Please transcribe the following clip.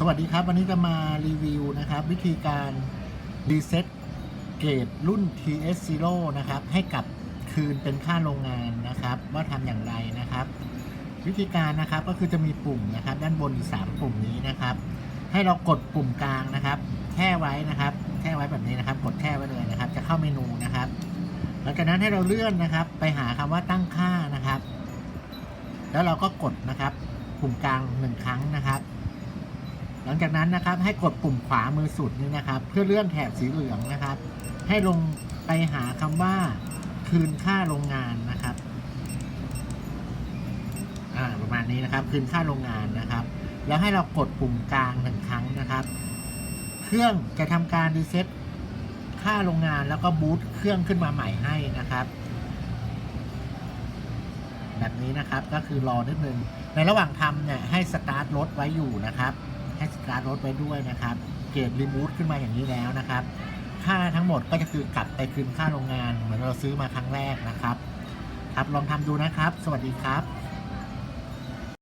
สวัสดีครับ วันนี้จะมารีวิวนะครับ วิธีการรีเซ็ตเกรดรุ่น TS Zero นะครับ ให้กลับคืนเป็นค่าโรงงานนะครับ ว่าทำอย่างไรนะครับ วิธีการนะครับก็คือจะมีปุ่มนะครับ ด้านบนอยู่3ปุ่มนี้นะครับ ให้เรากดปุ่มกลางนะครับแช่ไว้นะครับแช่ไว้แบบนี้นะครับ กดแช่ไว้เลยนะครับ จะเข้าเมนูนะครับ หลังจากนั้นให้เราเลื่อนนะครับ ไปหาคำว่าตั้งค่านะครับ แล้วเราก็กดนะครับ ปุ่มกลางหนึ่งครั้งนะครับ หลังจากนั้นนะครับให้กดปุ่มขวามือสุดนี้นะครับ เพื่อเลื่อนแถบสีเหลืองนะครับ ให้ลงไปหาคำว่าคืนค่าโรงงานนะครับประมาณนี้นะครับ คืนค่าโรงงานนะครับ แล้วให้เรากดปุ่มกลางหนึ่งครั้งนะครับ เครื่องจะทำการรีเซ็ตค่าโรงงานแล้วก็บูตเครื่องขึ้นมาใหม่ให้นะครับ แบบนี้นะครับก็คือรอนิดนึงในระหว่างทำเนี่ยให้สตาร์ทรถไว้อยู่นะครับ ให้สตาร์ทรถไว้ด้วยนะครับ เกรดรีบูทขึ้นมาอย่างนี้แล้วนะครับ ค่าทั้งหมดก็จะคือกลับไปคืนค่าโรงงาน เหมือนเราซื้อมาครั้งแรกนะครับ ครับลองทำดูนะครับ สวัสดีครับ